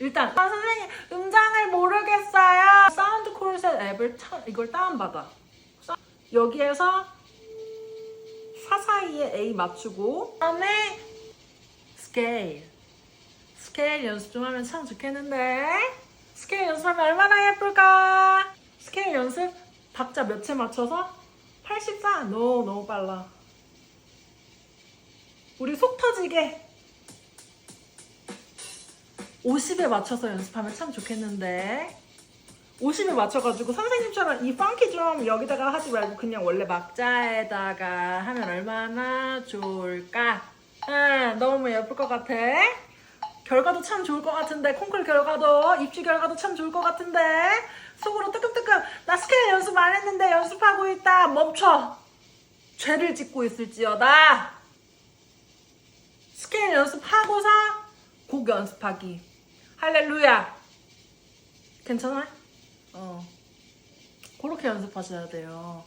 일단 아, 선생님 음장을 모르겠어요. 사운드 콜셋 앱을 차, 이걸 다운받아. 사- 여기에서 사사이에 A 맞추고 그다음에 스케일 스케일 연습 좀 하면 참 좋겠는데 스케일 연습하면 얼마나 예쁠까? 스케일 연습 박자 몇 채 맞춰서 84 너무 너무 빨라. 우리 속 터지게 50에 맞춰서 연습하면 참 좋겠는데. 50에 맞춰가지고 선생님처럼 이 펑키 좀 여기다가 하지 말고 그냥 원래 막자에다가 하면 얼마나 좋을까? 응, 너무 예쁠 것 같아. 결과도 참 좋을 것 같은데 콩쿨 결과도 입시 결과도 참 좋을 것 같은데. 속으로 뜨끔뜨끔 나 스케일 연습 안 했는데 연습하고 있다. 멈춰. 죄를 짓고 있을지어다. 스케일 연습하고서 곡 연습하기. 할렐루야. 괜찮아? 어. 그렇게 연습하셔야 돼요